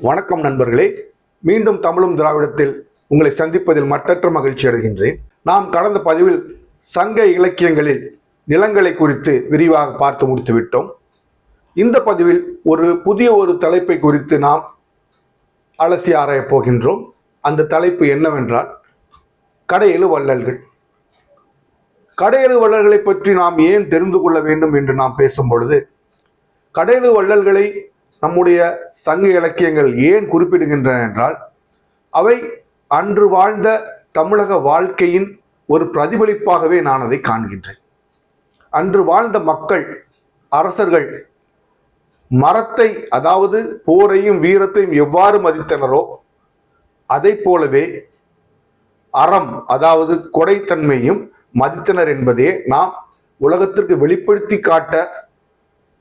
வணக்கம் நண்பர்களே. மீண்டும் தமிழும் திராவிடத்தில் உங்களை சந்திப்பதில் மற்றற்ற மகிழ்ச்சி அடைகின்றேன். நாம் கடந்த பதிவில் சங்க இலக்கியங்களில் நிலங்களை குறித்து விரிவாக பார்த்து முடித்து விட்டோம். இந்த பதிவில் ஒரு புதிய ஒரு தலைப்பை குறித்து நாம் அலசி ஆராயப் போகின்றோம். அந்த தலைப்பு என்னவென்றால் கடையெழு வள்ளல்கள் கடையெழு வள்ளல்களை பற்றி நாம் ஏன் தெரிந்து கொள்ள வேண்டும் என்று நாம் பேசும் பொழுது கடையெழு வள்ளல்களை நம்முடைய சங்க இலக்கியங்கள் ஏன் குறிப்பிடுகின்றன என்றால் அவை அன்று வாழ்ந்த தமிழக வாழ்க்கையின் ஒரு பிரதிபலிப்பாகவே நான் அதை காண்கின்றேன். அன்று வாழ்ந்த மக்கள் அரசர்கள் மரத்தை அதாவது போரையும் வீரத்தையும் எவ்வாறு மதித்தனரோ அதை போலவே அறம் அதாவது கொடைத்தன்மையும் மதித்தனர் என்பதே நாம் உலகத்திற்கு வெளிப்படுத்தி காட்ட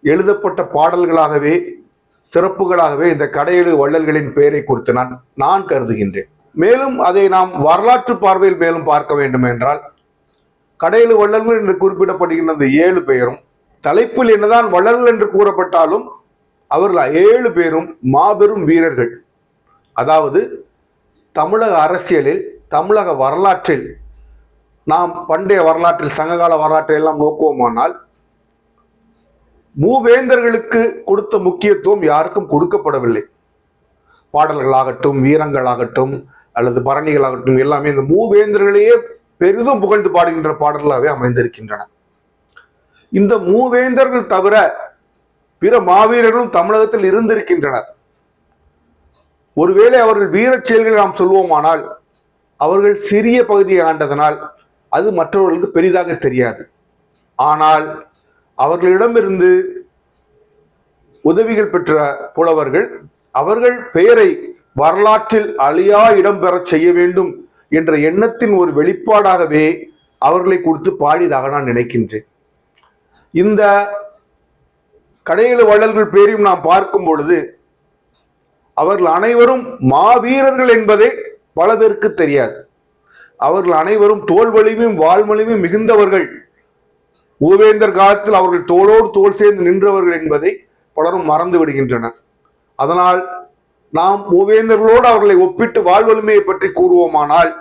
எழுதப்பட்ட பாடல்களாகவே சிறப்புகளாகவே இந்த கடையெழு வள்ளல்களின் பெயரை குறித்து நான் நான் கருதுகின்றேன். மேலும் அதை நாம் வரலாற்று பார்வையில் மேலும் பார்க்க வேண்டும் என்றால் கடையெழு வள்ளல்கள் என்று குறிப்பிடப்படுகின்ற அந்த ஏழு பெயரும் தலைப்பில் என்னதான் வள்ளல்கள் என்று கூறப்பட்டாலும் அவர்கள் ஏழு பேரும் மாபெரும் வீரர்கள். அதாவது தமிழக அரசியலில் தமிழக வரலாற்றில் நாம் பண்டைய வரலாற்றில் சங்ககால வரலாற்றை எல்லாம் நோக்குவோமானால் மூவேந்தர்களுக்கு கொடுத்த முக்கியத்துவம் யாருக்கும் கொடுக்கப்படவில்லை. பாடல்களாகட்டும் வீரங்களாகட்டும் அல்லது பரணிகளாகட்டும் எல்லாமே இந்த மூவேந்தர்களையே பெரிதும் புகழ்ந்து பாடுகின்ற பாடல்களாகவே அமைந்திருக்கின்றன. இந்த மூவேந்தர்கள் தவிர பிற மாவீரர்களும் தமிழகத்தில் இருந்திருக்கின்றனர். ஒருவேளை அவர்கள் வீரச் செயல்களை நாம் சொல்வோமானால் அவர்கள் சிறிய பகுதியை ஆண்டதனால் அது மற்றவர்களுக்கு பெரிதாக தெரியாது. ஆனால் அவர்களிடமிருந்து உதவிகள் பெற்ற புலவர்கள் அவர்கள் பெயரை வரலாற்றில் அழியா இடம்பெறச் செய்ய வேண்டும் என்ற எண்ணத்தின் ஒரு வெளிப்பாடாகவே அவர்களை கொடுத்து பாடியதாக நான் நினைக்கின்றேன். இந்த கடையில வள்ளல்கள் பேரையும் நாம் பார்க்கும் பொழுது அவர்கள் அனைவரும் மாவீரர்கள் என்பதே பல பேருக்கு தெரியாது. அவர்கள் அனைவரும் தோல் வலிமையும் வாழ்வலிமையும் மிகுந்தவர்கள். மூவேந்தர் காலத்தில் அவர்கள் தோளோடு தோல் சேர்ந்து நின்றவர்கள் என்பதை பலரும் மறந்து விடுகின்றனர். அதனால் நாம் மூவேந்தர்களோடு அவர்களை ஒப்பிட்டு வாழ்வலிமையை பற்றி கூறுவோமானால்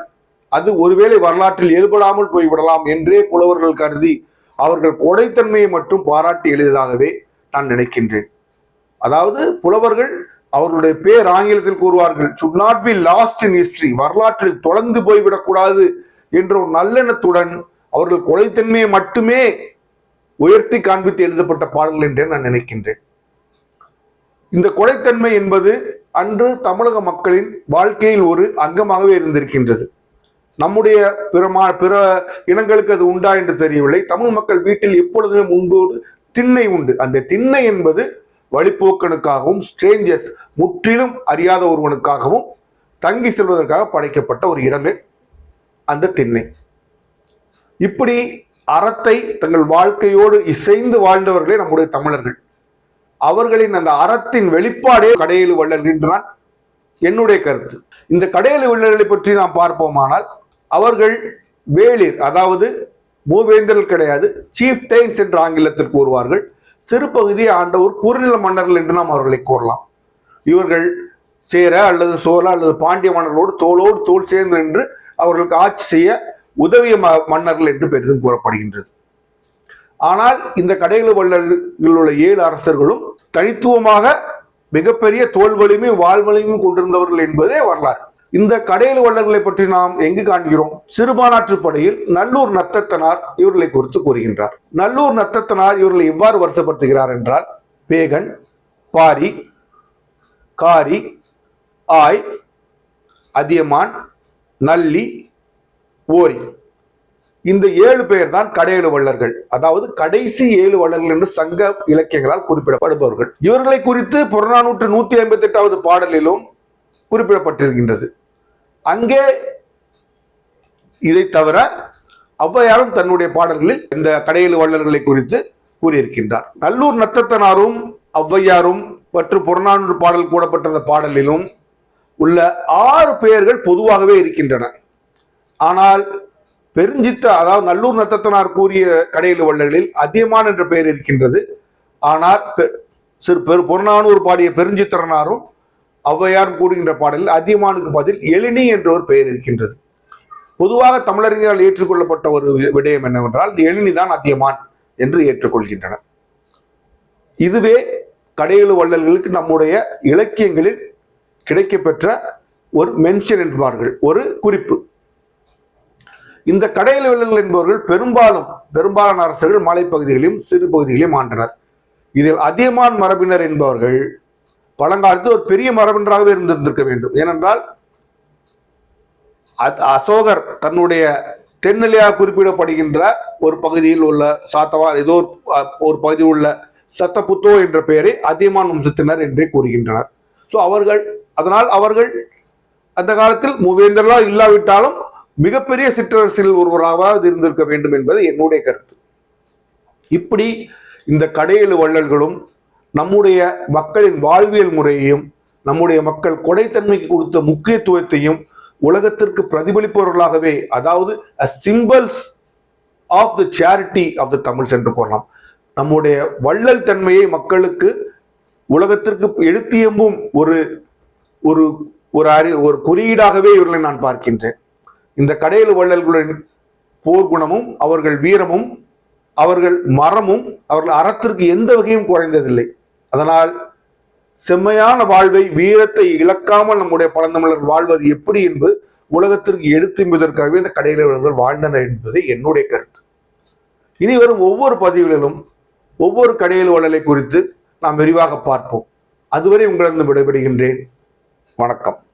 அது ஒருவேளை வரலாற்றில் ஏற்படாமல் போய்விடலாம் என்றே புலவர்கள் கருதி அவர்கள் கொடைத்தன்மையை மட்டும் பாராட்டி எழுதியதாகவே நான் நினைக்கின்றேன். அதாவது புலவர்கள் அவர்களுடைய பேர் ஆங்கிலத்தில் கூறுவார்கள் should not be lost in history வரலாற்றில் தொலைந்து போய்விடக்கூடாது என்ற ஒரு நல்லெண்ணத்துடன் அவர்கள் கொலைத்தன்மையை மட்டுமே உயர்த்தி காண்பித்து எழுதப்பட்ட பாடல்கள் என்றே நான் நினைக்கின்றேன். இந்த கொலைத்தன்மை என்பது அன்று தமிழக மக்களின் வாழ்க்கையில் ஒரு அங்கமாகவே இருந்திருக்கின்றது. நம்முடைய பிற மா பிற இனங்களுக்கு அது உண்டா என்று தெரியவில்லை. தமிழ் மக்கள் வீட்டில் எப்பொழுதுமே முன்போடு திண்ணை உண்டு. அந்த திண்ணை என்பது வழிப்போக்கனுக்காகவும் ஸ்ட்ரேஞ்சர்ஸ் முற்றிலும் அறியாத ஒருவனுக்காகவும் தங்கி செல்வதற்காக படைக்கப்பட்ட ஒரு இடமே அந்த திண்ணை. இப்படி அறத்தை தங்கள் வாழ்க்கையோடு இசைந்து வாழ்ந்தவர்களே நம்முடைய தமிழர்கள். அவர்களின் அந்த அறத்தின் வெளிப்பாடே கடையில் வள்ளல் என்றான் என்னுடைய கருத்து. இந்த கடையில் வள்ளல்களை பற்றி நாம் பார்ப்போமானால் அவர்கள் வேளிர் அதாவது மூவேந்தர்கள் கிடையாது சீஃப் டைன்ஸ் என்று ஆங்கிலத்தில் கூறுவார்கள். சிறு பகுதியை ஆண்ட ஒரு குறுநில மன்னர்கள் என்று நாம் அவர்களை கூறலாம். இவர்கள் சேர அல்லது சோழ அல்லது பாண்டிய மன்னர்களோடு தோளோடு தோல் சேர்ந்து நின்று அவர்களுக்கு ஆட்சி செய்ய உதவிய ம- மன்னர்கள் என்று பெரிதும் கூறப்படுகின்றது. ஆனால் இந்த கடைகள வள்ளல்களில் உள்ள ஏழு அரசர்களும் தனித்துவமாக மிகப்பெரிய தோல் வலிமை வாழ்வலிமையும் கொண்டிருந்தவர்கள் என்பதே வரலாறு. இந்த கடையெழு வள்ளல்களை பற்றி நாம் எங்கு காண்கிறோம்? சிறுபானாற்று படையில் நல்லூர் நத்தத்தனார் இவர்களை குறித்து கூறுகின்றார். நல்லூர் நத்தத்தனார் இவர்களை எவ்வாறு வருஷப்படுத்துகிறார் என்றால் பேகன் பாரி காரி ஆய் அதியமான் நல்லி ஓரி. இந்த ஏழு பேர் தான் கடையேழு வள்ளர்கள் அதாவது கடைசி ஏழு வள்ளர்கள் என்று சங்க இலக்கியங்களால் குறிப்பிடப்படுபவர்கள். இவர்களை குறித்து புறநானூற்று நூத்தி ஐம்பத்தி எட்டாவது பாடலிலும் குறிப்பிடப்பட்டிருக்கின்றது. அங்கே இதை தவிர ஔவையாரும் தன்னுடைய பாடல்களில் இந்த கடையேழு வள்ளல்களை குறித்து கூறியிருக்கின்றார். நல்லூர் நத்தத்தனாரும் ஔவையாரும் மற்றும் புறநானூறு பாடல் கூடப்பட்டிருந்த பாடலிலும் உள்ள ஆறு பெயர்கள் பொதுவாகவே இருக்கின்றன. ஆனால் பெருஞ்சித்த அதாவது நல்லூர் நத்தத்தனார் கூறிய கடையில் வள்ளல்களில் அதியமான் என்ற பெயர் இருக்கின்றது. ஆனால் பெ- சிறு பெரு புறநானூறு பாடிய பெருஞ்சித்திரனாரும் ஔவையார் கூறுகின்ற பாடலில் அதியமானுக்கு பதில் எழினி என்ற ஒரு பெயர் இருக்கின்றது. பொதுவாக தமிழறிஞரால் ஏற்றுக்கொள்ளப்பட்ட ஒரு வி- விடயம் என்னவென்றால் எழினி தான் அதியமான் என்று ஏற்றுக்கொள்கின்றனர். இதுவே கடையெழு வள்ளல்களுக்கு நம்முடைய இலக்கியங்களில் கிடைக்கப்பெற்ற ஒரு மென்ஷன் என்பார்கள். ஒரு குறிப்பு. இந்த கடையில் வள்ளல்கள் என்பவர்கள் பெரும்பாலும் பெரும்பாலான அரசர்கள் மலைப்பகுதிகளையும் சிறு பகுதிகளையும் ஆண்டனர். இதில் அதியமான் மரபினர் என்பவர்கள் பழங்காலத்தில் ஒரு பெரிய மரபினராகவே இருந்திருந்திருக்க வேண்டும். ஏனென்றால் அசோகர் தன்னுடைய தென்னிலையாக குறிப்பிடப்படுகின்ற ஒரு பகுதியில் உள்ள சாத்தவார் ஏதோ ஒரு ஒரு பகுதியில் உள்ள சத்தபுத்தோ என்ற பெயரை அதியமான் வம்சத்தினர் என்றே கூறுகின்றனர். ஸோ அவர்கள் அதனால் அவர்கள் அந்த காலத்தில் மூவேந்தர்களா இல்லாவிட்டாலும் மிகப்பெரிய சிற்றரசில் ஒருவராவது இருந்திருக்க வேண்டும் என்பது என்னுடைய கருத்து. இப்படி இந்த கடையெழு வள்ளல்களும் நம்முடைய மக்களின் வாழ்வியல் முறையையும் நம்முடைய மக்கள் கொடைத்தன்மைக்கு கொடுத்த முக்கியத்துவத்தையும் உலகத்திற்கு பிரதிபலிப்பவர்களாகவே அதாவது symbols of the charity of the Tamils என்று கூறலாம் நம்முடைய வள்ளல் தன்மையை மக்களுக்கு உலகத்திற்கு எழுத்தியம்பும் ஒரு ஒரு ஒரு அறி ஒரு குறியீடாகவே இவர்களை நான் பார்க்கின்றேன். இந்த கடையில் வள்ளல்களின் போர்க்குணமும் அவர்கள் வீரமும் அவர்கள் மரமும் அவர்கள் அறத்திற்கு எந்த வகையும் குறைந்ததில்லை. அதனால் செம்மையான வாழ்வை வீரத்தை இழக்காமல் நம்முடைய பழந்தமிழர் வாழ்வது எப்படி என்று உலகத்திற்கு எடுத்தும்பதற்காகவே இந்த கடையிலவர்கள் வாழ்ந்தனர் என்பது என்னுடைய கருத்து. இனி வரும் ஒவ்வொரு பதிவுகளிலும் ஒவ்வொரு கடையில் வள்ளலை குறித்து நாம் விரிவாக பார்ப்போம். அதுவரை உங்களிடம் விடைபெறுகின்றேன். வணக்கம்.